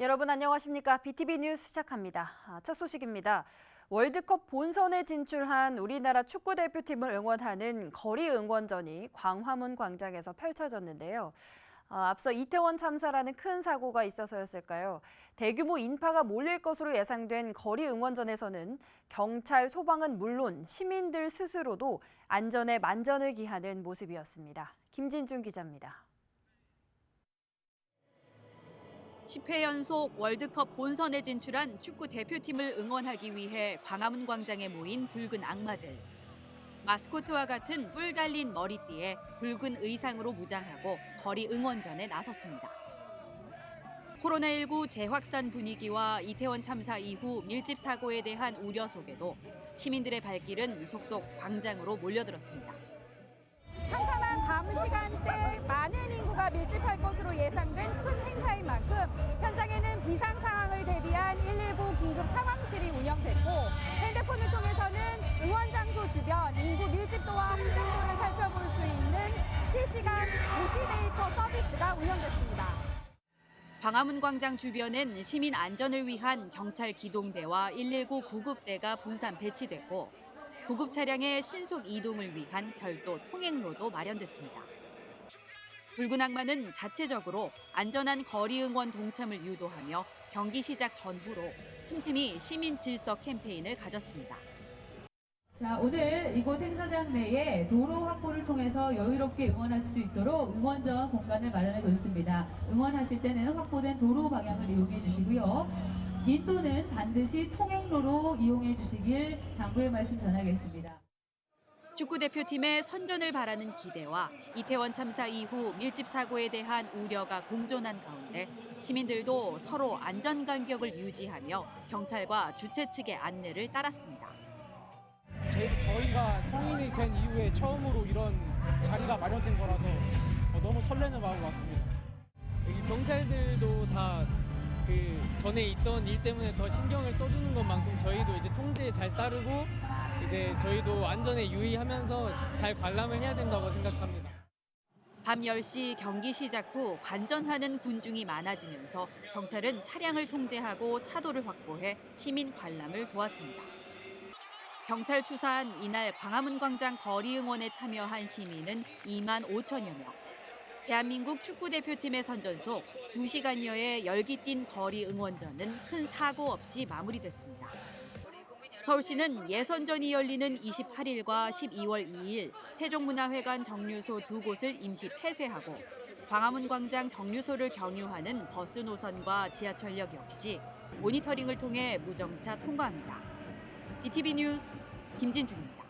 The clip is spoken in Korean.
여러분 안녕하십니까? BTV 뉴스 시작합니다. 아, 첫 소식입니다. 월드컵 본선에 진출한 우리나라 축구 대표팀을 응원하는 거리 응원전이 광화문 광장에서 펼쳐졌는데요. 아, 앞서 이태원 참사라는 큰 사고가 있어서였을까요? 대규모 인파가 몰릴 것으로 예상된 거리 응원전에서는 경찰, 소방은 물론 시민들 스스로도 안전에 만전을 기하는 모습이었습니다. 김진중 기자입니다. 10회 연속 월드컵 본선에 진출한 축구 대표팀을 응원하기 위해 광화문 광장에 모인 붉은 악마들. 마스코트와 같은 뿔 달린 머리띠에 붉은 의상으로 무장하고 거리 응원전에 나섰습니다. 코로나19 재확산 분위기와 이태원 참사 이후 밀집 사고에 대한 우려 속에도 시민들의 발길은 속속 광장으로 몰려들었습니다. 캄캄한 밤 시간대 밀집할 것으로 예상된 큰 행사인 만큼 현장에는 비상 상황을 대비한 119 긴급 상황실이 운영됐고 핸드폰을 통해서는 응원 장소 주변 인구 밀집도와 확장도를 살펴볼 수 있는 실시간 도시 데이터 서비스가 운영됐습니다. 광화문 광장 주변엔 시민 안전을 위한 경찰 기동대와 119 구급대가 분산 배치됐고 구급 차량의 신속 이동을 위한 별도 통행로도 마련됐습니다. 붉은 악마는 자체적으로 안전한 거리 응원 동참을 유도하며 경기 시작 전후로 틈틈이 시민 질서 캠페인을 가졌습니다. 자, 오늘 이곳 행사장 내에 도로 확보를 통해서 여유롭게 응원할 수 있도록 응원전 공간을 마련해 뒀습니다. 응원하실 때는 확보된 도로 방향을 이용해 주시고요. 인도는 반드시 통행로로 이용해 주시길 당부의 말씀 전하겠습니다. 축구 대표팀의 선전을 바라는 기대와 이태원 참사 이후 밀집 사고에 대한 우려가 공존한 가운데 시민들도 서로 안전 간격을 유지하며 경찰과 주최 측의 안내를 따랐습니다. 제- 저희가 성인이 된 이후에 처음으로 이런 자리가 마련된 거라서 어, 너무 설레는 마음 같습니다. 여기 경찰들도 다 그 전에 있던 일 때문에 더 신경을 써주는 것만큼 저희도 이제 통제에 잘 따르고 이제 저희도 안전에 유의하면서 잘 관람을 해야 된다고 생각합니다. 밤 10시 경기 시작 후 관전하는 군중이 많아지면서 경찰은 차량을 통제하고 차도를 확보해 시민 관람을 도왔습니다. 경찰 추산 이날 광화문 광장 거리 응원에 참여한 시민은 2만 5천여 명. 대한민국 축구 대표팀의 선전 속 2시간여의 열기 띤 거리 응원전은 큰 사고 없이 마무리됐습니다. 서울시는 예선전이 열리는 28일과 12월 2일 세종문화회관 정류소 두 곳을 임시 폐쇄하고 광화문 광장 정류소를 경유하는 버스 노선과 지하철역 역시 모니터링을 통해 무정차 통과합니다. BTV 뉴스 김진중입니다.